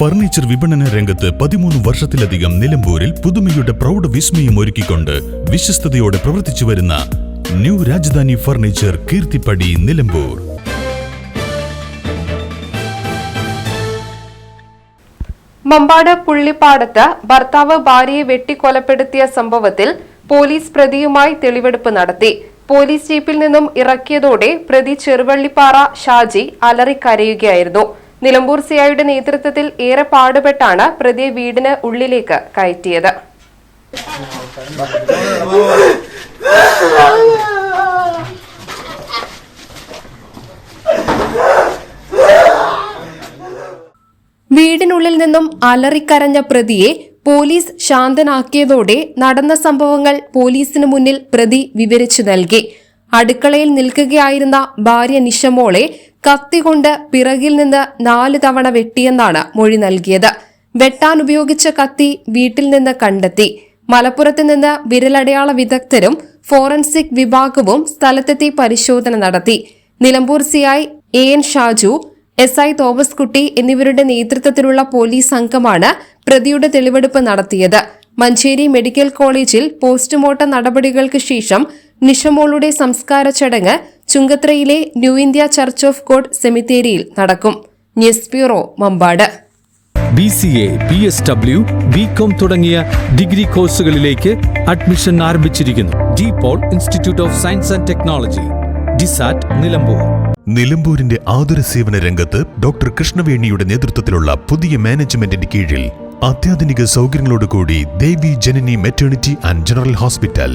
Furniture വിപണന രംഗത്ത് പതിമൂന്ന് വർഷത്തിലധികം നിലമ്പൂരിൽ പുതുമയുടെ പ്രൗഢ വിസ്മയം ഒരുക്കിക്കൊണ്ട് വിശ്വസ്തയോടെ പ്രവർത്തിച്ചു വരുന്ന ന്യൂ രാജധാനി ഫർണിച്ചർ കീർത്തിപ്പടി നിലമ്പൂർ. മമ്പാട് പുള്ളിപ്പാടത്ത് ഭർത്താവ് ഭാര്യയെ വെട്ടിക്കൊലപ്പെടുത്തിയ സംഭവത്തിൽ പോലീസ് പ്രതിയുമായി തെളിവെടുപ്പ് നടത്തി. പോലീസ് ജീപ്പിൽ നിന്നും ഇറക്കിയതോടെ പ്രതി ചെറുവള്ളിപ്പാറ ഷാജി അലറിക്കരയുകയായിരുന്നു. നിലമ്പൂർ സിഐയുടെ നേതൃത്വത്തിൽ ഏറെ പാടുപെട്ടാണ് പ്രതിയെ വീടിന് ഉള്ളിലേക്ക് കയറ്റിയത്. വീടിനുള്ളിൽ നിന്നും അലറിക്കരഞ്ഞ പ്രതിയെ പോലീസ് ശാന്തനാക്കിയതോടെ നടന്ന സംഭവങ്ങൾ പോലീസിന് മുന്നിൽ പ്രതി വിവരിച്ചു നൽകി. അടുക്കളയിൽ നിൽക്കുകയായിരുന്ന ഭാര്യ നിഷമോളെ കത്തികൊണ്ട് പിറകിൽ നിന്ന് നാല് തവണ വെട്ടിയെന്നാണ് മൊഴി നൽകിയത്. വെട്ടാൻ ഉപയോഗിച്ച കത്തി വീട്ടിൽ നിന്ന് കണ്ടെത്തി. മലപ്പുറത്ത് നിന്ന് വിരലടയാള വിദഗ്ധരും ഫോറൻസിക് വിഭാഗവും സ്ഥലത്തെത്തി പരിശോധന നടത്തി. Nilambur CI A N Shaju S I Thomas Kutty എന്നിവരുടെ നേതൃത്വത്തിലുള്ള പോലീസ് സംഘമാണ് പ്രതിയുടെ തെളിവെടുപ്പ് നടത്തിയത്. മഞ്ചേരി മെഡിക്കൽ കോളേജിൽ പോസ്റ്റ്മോർട്ടം നടപടികൾക്ക് ശേഷം നിഷമോളുടെ സംസ്കാര ചടങ്ങ് ചുങ്കത്രയിലെ new India church of God സെമിത്തേരിയിൽ നടക്കും. News bureau Mampad. B C A B S W B com തുടങ്ങിയ ഡിഗ്രി കോഴ്സുകളിലേക്ക് അഡ്മിഷൻ ആരംഭിച്ചിരിക്കുന്നു. De Paul institute of science and technology DSAT Nilambur. നിലമ്പൂരിന്റെ ആതുര സേവന രംഗത്ത് ഡോക്ടർ കൃഷ്ണവേണിയുടെ നേതൃത്വത്തിലുള്ള പുതിയ മാനേജ്മെന്റിന്റെ കീഴിൽ അത്യാധുനിക സൗകര്യങ്ങളോടുകൂടി Devi Janani maternity and general hospital.